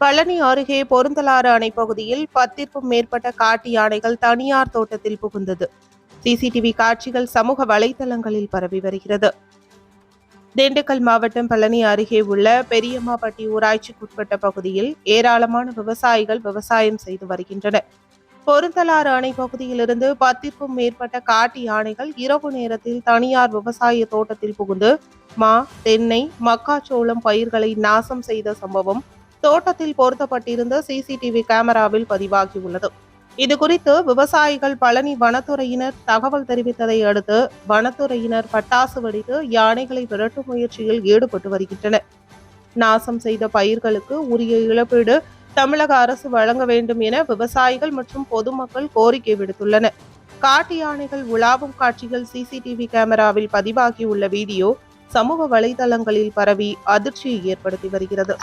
பழனி அருகே பொருந்தலாறு அணை பகுதியில் பத்திற்கும் மேற்பட்ட காட்டு யானைகள் தனியார் தோட்டத்தில் புகுந்தது. சிசிடிவி காட்சிகள் சமூக வலைதளங்களில் பரவி வருகிறது. திண்டுக்கல் மாவட்டம் பழனி அருகே உள்ள பெரியம்மாப்பட்டி ஊராட்சிக்குட்பட்ட பகுதியில் ஏராளமான விவசாயிகள் விவசாயம் செய்து வருகின்றனர் பொருந்தலாறு அணை பகுதியிலிருந்து பத்திற்கும் மேற்பட்ட காட்டு யானைகள் இரவு நேரத்தில் தனியார் விவசாய தோட்டத்தில் புகுந்து மா தென்னை மக்காச்சோளம் பயிர்களை நாசம் செய்த சம்பவம் தோட்டத்தில் பொருத்தப்பட்டிருந்த சிசிடிவி கேமராவில் பதிவாகியுள்ளது. இது குறித்து விவசாயிகள் பழனி வனத்துறையினர் தகவல் தெரிவித்ததை அடுத்து வனத்துறையினர் பட்டாசு வெடித்து யானைகளை விரட்டும் முயற்சியில் ஈடுபட்டு வருகின்றனர். நாசம் செய்த பயிர்களுக்கு உரிய இழப்பீடு தமிழக அரசு வழங்க வேண்டும் என விவசாயிகள் மற்றும் பொதுமக்கள் கோரிக்கை விடுத்துள்ளனர். காட்டு யானைகள் உலாவும் காட்சிகள் சிசிடிவி கேமராவில் பதிவாகியுள்ள வீடியோ சமூக வலைதளங்களில் பரவி அதிர்ச்சியை ஏற்படுத்தி வருகிறது.